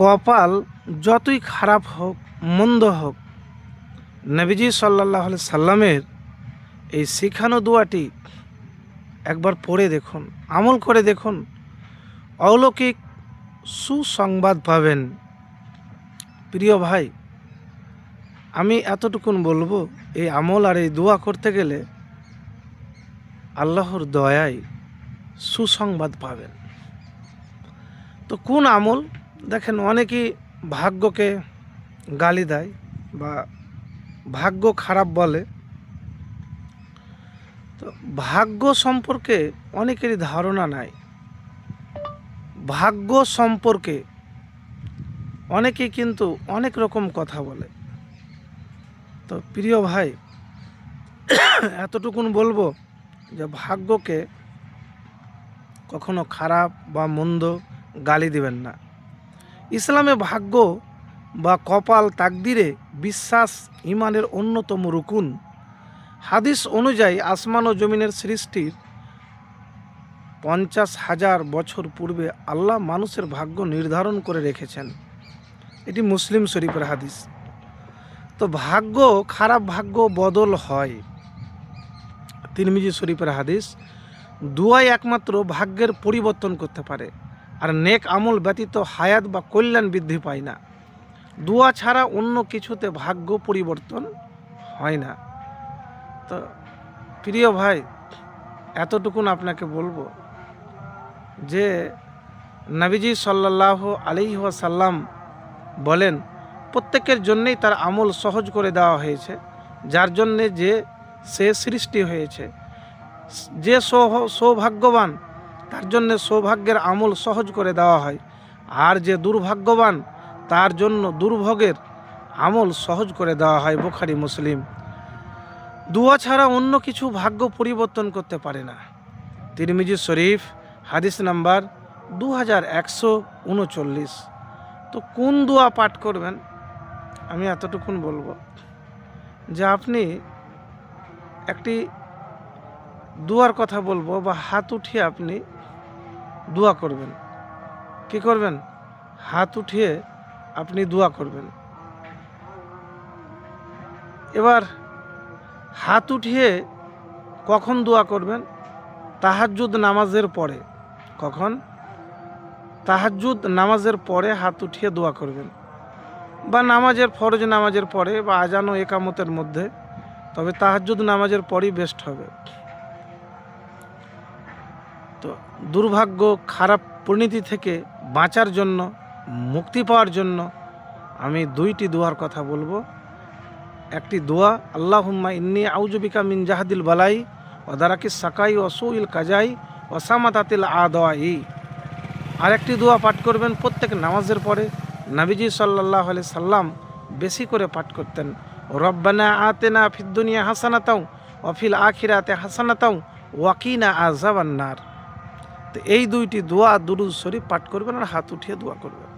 কপাল যতই খারাপ হোক, মন্দ হোক, নবীজি সাল্লাহ সাল্লামের এই শিখানো দোয়াটি একবার পড়ে দেখুন, আমল করে দেখুন। অলৌকিক সুসংবাদ পাবেন। প্রিয় ভাই, আমি এতটুকুন বলব, এই আমল আর এই দোয়া করতে গেলে আল্লাহর দয়ায় সুসংবাদ পাবেন। তো কোন আমল? দেখেন, অনেকেই ভাগ্যকে গালি দেয় বা ভাগ্য খারাপ বলে। তো ভাগ্য সম্পর্কে অনেকেরই ধারণা নাই। ভাগ্য সম্পর্কে অনেকে কিন্তু অনেক রকম কথা বলে। তো প্রিয় ভাই, এতটুকুন বলব যে ভাগ্যকে কখনো খারাপ বা মন্দ গালি দিবেন না। ইসলামে ভাগ্য বা কপাল তাকদিরে বিশ্বাস ইমানের অন্যতম রুকুন। হাদিস অনুযায়ী আসমান ও জমিনের সৃষ্টির পঞ্চাশ হাজার বছর পূর্বে আল্লাহ মানুষের ভাগ্য নির্ধারণ করে রেখেছেন। এটি মুসলিম শরীফের হাদিস। তো ভাগ্য, খারাপ ভাগ্য বদল হয়। তিরমিজি শরীফের হাদিস দুয়াই একমাত্র ভাগ্যের পরিবর্তন করতে পারে। আর নেক আমল ব্যতীত হায়াত বা কল্যাণ বৃদ্ধি পায় না। দুয়া ছাড়া অন্য কিছুতে ভাগ্য পরিবর্তন হয় না। তো প্রিয় ভাই, এতটুকুন আপনাকে বলব যে, নবীজি সাল্লাহ আলিহি সাল্লাম বলেন, প্রত্যেকের জন্যেই তার আমল সহজ করে দেওয়া হয়েছে, যার জন্যে যে সে সৃষ্টি হয়েছে। যে সৌভ- সৌভাগ্যবান তার জন্য সৌভাগ্যের আমল সহজ করে দেওয়া হয়। আর যে দুর্ভাগ্যবান, তার জন্য দুর্ভোগের আমল সহজ করে দেওয়া হয় বোখারি, মুসলিম। দুয়া ছাড়া অন্য কিছু ভাগ্য পরিবর্তন করতে পারে না। তিরমিজি শরীফ, হাদিস নাম্বার দু হাজার একশো উনচল্লিশ। তো কোন দোয়া পাঠ করবেন? আমি এতটুকুন বলব যে আপনি একটি দুয়ার কথা বলব বা হাত উঠিয়ে আপনি দোয়া করবেন। কি করবেন? হাত উঠিয়ে আপনি দোয়া করবেন। এবার হাত উঠিয়ে কখন দোয়া করবেন? তাহাজ্জুদ নামাজের পরে। কখন? তাহাজ্জুদ নামাজের পরে হাত উঠিয়ে দোয়া করবেন। বা নামাজের ফরজ নামাজের পরে বা আজান একামতের মধ্যে। তবে তাহাজ্জুদ নামাজের পরই বেস্ট হবে তো দুর্ভাগ্য, খারাপ পরিণতি থেকে বাঁচার জন্য, মুক্তি পাওয়ার জন্য আমি দুইটি দোয়ার কথা বলব। একটি দোয়া আল্লাহ হুম্মা ইন্নি আউজুবিকা মিন জাহাদিল বালাই ওদারাকি সাকাই ও সুইল কাজাই ও সামাতাতিল আদওয়াই আর একটি দোয়া পাঠ করবেন, প্রত্যেক নামাজের পরে নাবিজি সাল্লাহ আলি সাল্লাম বেশি করে পাঠ করতেন, রব্বানা আতেনা ফিদ্দুনিয়া হাসানাতাও অফিল আখিরাতে হাসানাতাও ওয়াকিনা আজাবান্নার তো এই দুইটি দোয়া দুরুদ শরীফ পাঠ করবেন আর হাত উঠিয়ে দোয়া করবেন।